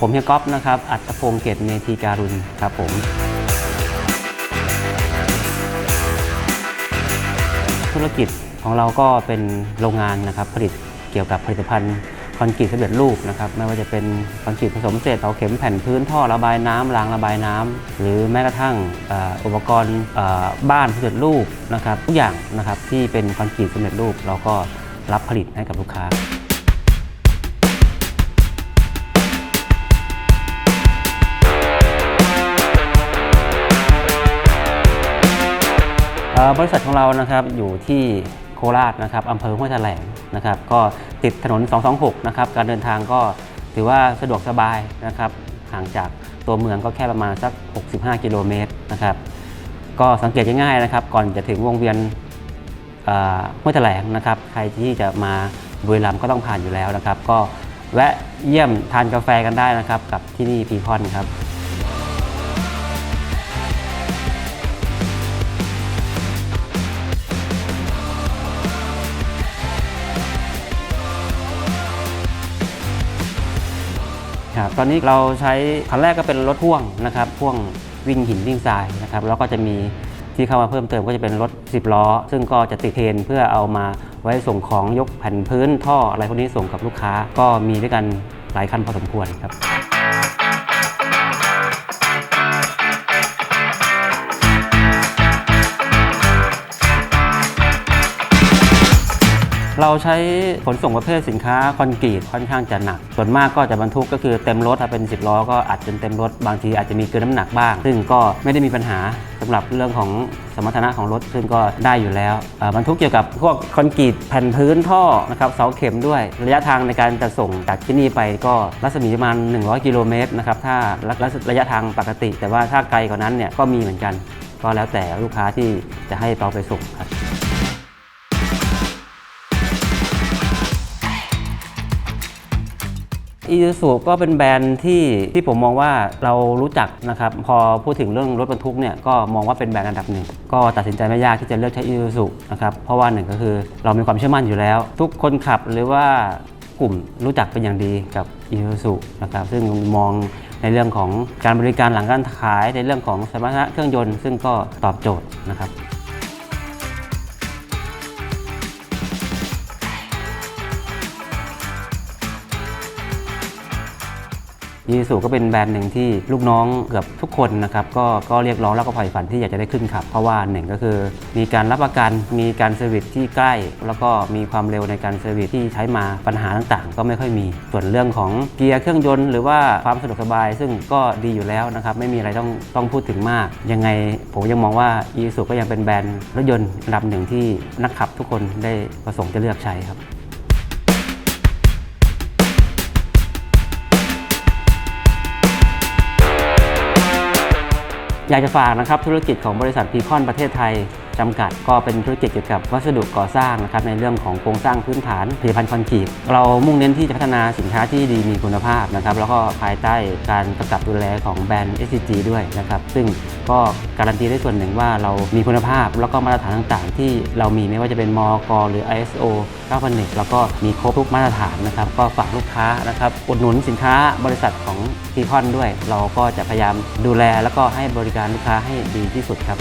ผมเฮียก๊อฟนะครับ อัตพงศ์เกตเมธีการุณครับผม ธุรกิจของเราก็เป็นโรงงานนะครับผลิตเกี่ยวกับผลิตภัณฑ์คอนกรีตสำเร็จรูปนะครับไม่ว่าจะเป็นคอนกรีตผสมเศษเสาเข็มแผ่นพื้นท่อระบายน้ำรางระบายน้ำหรือแม้กระทั่งอุปกรณ์บ้านสำเร็จรูปนะครับทุกอย่างนะครับที่เป็นคอนกรีตสำเร็จรูปเราก็รับผลิตให้กับลูกค้า บริษัทของเรานะครับอยู่ที่โคราชนะครับอำเภอห้วยแถลงนะครับก็ติดถนน 226 นะครับการเดินทางก็ถือว่าสะดวกสบายนะครับห่างจากตัวเมืองก็แค่ประมาณสัก 65 กิโลเมตรนะครับก็สังเกตง่ายๆนะครับ ก่อนจะถึงวงเวียนห้วยแถลงนะครับใครที่จะมาบุรีรัมย์ก็ต้องผ่านอยู่แล้วนะครับ ก็แวะเยี่ยมทานกาแฟกันได้นะครับ กับที่นี่พีพอนครับ ครับตอนนี้เราใช้คันแรกก็เป็นรถพ่วงนะครับพ่วงวิ่งหินวิ่งทรายนะครับแล้วก็จะมีที่เข้ามาเพิ่มเติมก็จะเป็นรถ 10 ล้อ ซึ่งก็จะติดเทนเพื่อเอามาไว้ส่งของยกแผ่นพื้นท่ออะไรพวกนี้ส่งกับลูกค้า ก็มีด้วยกันหลายคันพอสมควรครับ เราใช้ขนส่งประเภทสินค้าคอนกรีตค่อนข้างจะหนัก ส่วนมากก็จะบรรทุกก็คือเต็มรถถ้าเป็น 10 ล้อก็อัดจนเต็มรถ บางทีอาจจะมีเกินน้ำหนักบ้าง ซึ่งก็ไม่ได้มีปัญหาสำหรับเรื่องของสมรรถนะของรถซึ่งก็ได้อยู่แล้วบรรทุกเกี่ยวกับพวกคอนกรีตแผ่นพื้นท่อนะครับเสาเข็มด้วย ระยะทางในการจะส่งจากที่นี่ไปก็รัศมีประมาณ 100 กิโลเมตรนะครับถ้าระยะทางปกติ แต่ว่าถ้าไกลกว่านั้นเนี่ยก็มีเหมือนกัน ก็แล้วแต่ลูกค้าที่จะให้เราไปส่งครับ อีซูซูก็เป็นแบรนด์ที่ที่ผมมองว่าเรารู้จักนะครับ พอพูดถึงเรื่องรถบรรทุกเนี่ยก็มองว่าเป็นแบรนด์อันดับหนึ่ง ก็ตัดสินใจไม่ยากที่จะเลือกใช้อีซูซูนะครับ เพราะว่าหนึ่งก็คือเรามีความเชื่อมั่นอยู่แล้ว ทุกคนขับหรือว่ากลุ่มรู้จักเป็นอย่างดีกับอีซูซูนะครับ ซึ่งมองในเรื่องของการบริการหลังการขายในเรื่องของสมรรถนะเครื่องยนต์ ซึ่งก็ตอบโจทย์นะครับ ยีสูก็เป็นแบรนด์หนึ่งที่ลูกน้องเกือบทุกคนนะครับก็ก็เรียกร้องแล้วก็ใฝ่ฝันที่อยากจะได้ขึ้นขับ เพราะว่าหนึ่งก็คือ มีการรับประกันมีการเซอร์วิสที่ใกล้ แล้วก็มีความเร็วในการเซอร์วิสที่ใช้มาปัญหาต่างๆ ก็ไม่ค่อยมี ส่วนเรื่องของเกียร์เครื่องยนต์หรือว่าความสะดวกสบาย ซึ่งก็ดีอยู่แล้วนะครับไม่มีอะไรต้องต้องพูดถึงมาก ยังไงผมยังมองว่าอีสูก็ยังเป็นแบรนด์รถยนต์อันดับหนึ่งที่นักขับทุกคนได้ประสงค์จะเลือกใช้ครับ อยากจะฝากนะครับธุรกิจของบริษัทพีคอนประเทศไทย จำกัด ก็เป็นธุรกิจเกี่ยวกับวัสดุก่อสร้างนะครับในเรื่องของโครงสร้างพื้นฐานผลิตภัณฑ์คอนกรีตเรามุ่งเน้นที่จะพัฒนาสินค้าที่ดีมีคุณภาพนะครับแล้วก็ภายใต้การกำกับดูแลของแบรนด์ SCG ด้วยนะครับซึ่งก็การันตีได้ส่วนหนึ่งว่าเรามีคุณภาพ แล้วก็มาตรฐานต่างๆ ที่เรามีไม่ว่าจะเป็นมอกหรือ ISO 9001แล้วก็มีครบทุกมาตรฐานนะครับก็ฝากลูกค้านะครับอุดหนุนสินค้าบริษัทของพีคอนด้วย เราก็จะพยายามดูแลแล้วก็ให้บริการลูกค้าให้ดีที่สุดครับ